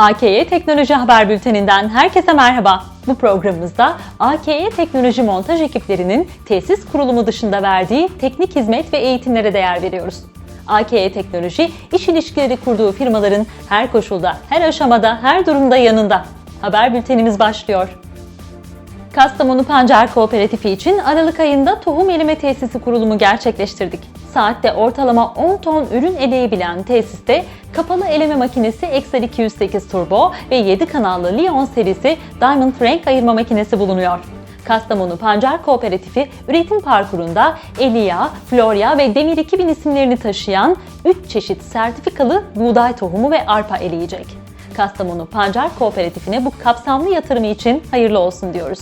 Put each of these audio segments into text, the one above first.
AKY Teknoloji Haber Bülteninden herkese merhaba. Bu programımızda AKY Teknoloji montaj ekiplerinin tesis kurulumu dışında verdiği teknik hizmet ve eğitimlere değer veriyoruz. AKY Teknoloji, iş ilişkileri kurduğu firmaların her koşulda, her aşamada, her durumda yanında. Haber bültenimiz başlıyor. Kastamonu Pancar Kooperatifi için Aralık ayında tohum elime tesisi kurulumu gerçekleştirdik. Saatte ortalama 10 ton ürün eleyebilen tesiste kapalı eleme makinesi Excel 208 Turbo ve 7 kanallı Lion serisi Diamond renk ayırma makinesi bulunuyor. Kastamonu Pancar Kooperatifi üretim parkurunda Elia, Florya ve Demir 2000 isimlerini taşıyan 3 çeşit sertifikalı buğday tohumu ve arpa eleyecek. Kastamonu Pancar Kooperatifine bu kapsamlı yatırımı için hayırlı olsun diyoruz.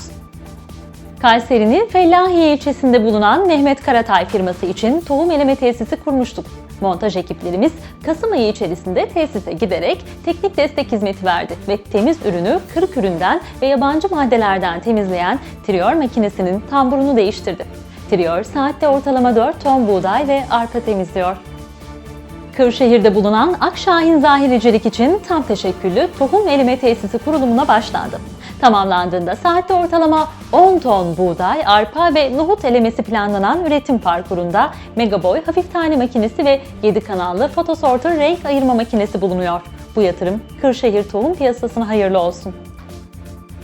Kayseri'nin Fellahiye ilçesinde bulunan Mehmet Karatay firması için tohum eleme tesisi kurmuştuk. Montaj ekiplerimiz Kasım ayı içerisinde tesise giderek teknik destek hizmeti verdi ve temiz ürünü kırık üründen ve yabancı maddelerden temizleyen Trior makinesinin tamburunu değiştirdi. Trior saatte ortalama 4 ton buğday ve arpa temizliyor. Kırşehir'de bulunan Akşahin Zahiricilik için tam teşekküllü tohum elime tesisi kurulumuna başlandı. Tamamlandığında saatte ortalama 10 ton buğday, arpa ve nohut elemesi planlanan üretim parkurunda Megaboy hafif tane makinesi ve 7 kanallı fotosorter renk ayırma makinesi bulunuyor. Bu yatırım Kırşehir tohum piyasasına hayırlı olsun.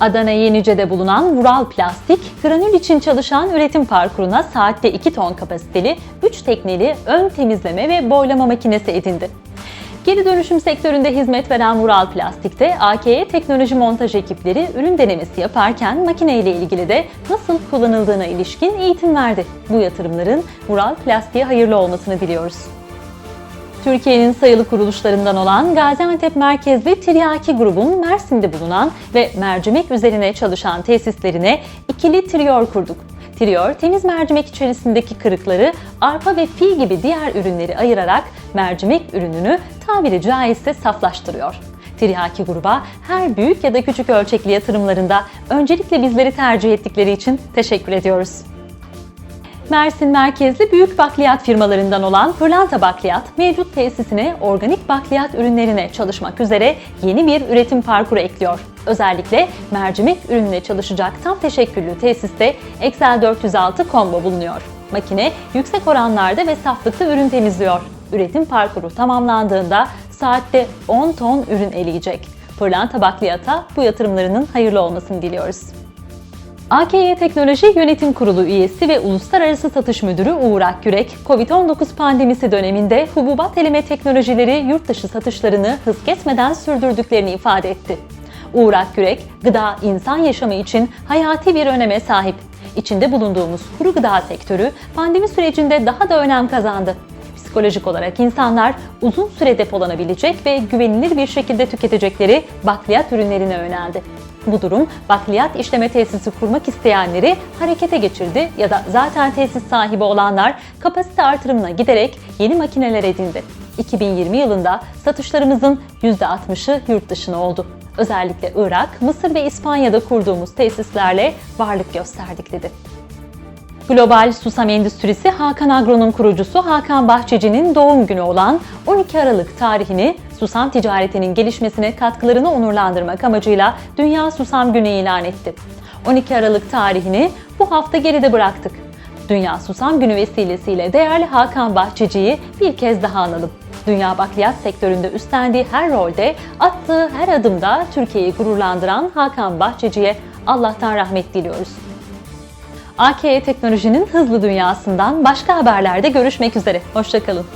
Adana Yenice'de bulunan Vural Plastik, granül için çalışan üretim parkuruna saatte 2 ton kapasiteli 3 tekneli ön temizleme ve boylama makinesi edindi. Geri dönüşüm sektöründe hizmet veren Vural Plastik'te AKE teknoloji montaj ekipleri ürün denemesi yaparken makine ile ilgili de nasıl kullanıldığına ilişkin eğitim verdi. Bu yatırımların Vural Plastik'e hayırlı olmasını diliyoruz. Türkiye'nin sayılı kuruluşlarından olan Gaziantep merkezli Tiryaki grubun Mersin'de bulunan ve mercimek üzerine çalışan tesislerine ikili triyor kurduk. Triyor, temiz mercimek içerisindeki kırıkları arpa ve fi gibi diğer ürünleri ayırarak mercimek ürününü tabiri caizse saflaştırıyor. Tiryaki gruba her büyük ya da küçük ölçekli yatırımlarında öncelikle bizleri tercih ettikleri için teşekkür ediyoruz. Mersin merkezli büyük bakliyat firmalarından olan Pırlanta Bakliyat, mevcut tesisine organik bakliyat ürünlerine çalışmak üzere yeni bir üretim parkuru ekliyor. Özellikle mercimek ürününe çalışacak tam teşekküllü tesiste Excel 406 combo bulunuyor. Makine yüksek oranlarda ve saflıkta ürün temizliyor. Üretim parkuru tamamlandığında saatte 10 ton ürün eleyecek. Pırlanta Bakliyat'a bu yatırımlarının hayırlı olmasını diliyoruz. AKY Teknoloji Yönetim Kurulu üyesi ve Uluslararası Satış Müdürü Uğur Akgürek, COVID-19 pandemisi döneminde hububat eleme teknolojileri yurt dışı satışlarını hız kesmeden sürdürdüklerini ifade etti. Uğur Akgürek, gıda insan yaşamı için hayati bir öneme sahip. İçinde bulunduğumuz kuru gıda sektörü pandemi sürecinde daha da önem kazandı. Psikolojik olarak insanlar uzun süre depolanabilecek ve güvenilir bir şekilde tüketecekleri bakliyat ürünlerine yöneldi. Bu durum bakliyat işleme tesisi kurmak isteyenleri harekete geçirdi ya da zaten tesis sahibi olanlar kapasite artırımına giderek yeni makineler edindi. 2020 yılında satışlarımızın %60'ı yurt dışına oldu. Özellikle Irak, Mısır ve İspanya'da kurduğumuz tesislerle varlık gösterdik dedi. Global Susam Endüstrisi Hakan Agro'nun kurucusu Hakan Bahçeci'nin doğum günü olan 12 Aralık tarihini susam ticaretinin gelişmesine katkılarını onurlandırmak amacıyla Dünya Susam Günü ilan etti. 12 Aralık tarihini bu hafta geride bıraktık. Dünya Susam Günü vesilesiyle değerli Hakan Bahçeci'yi bir kez daha analım. Dünya bakliyat sektöründe üstlendiği her rolde, attığı her adımda Türkiye'yi gururlandıran Hakan Bahçeci'ye Allah'tan rahmet diliyoruz. AKE Teknoloji'nin hızlı dünyasından başka haberlerde görüşmek üzere. Hoşçakalın.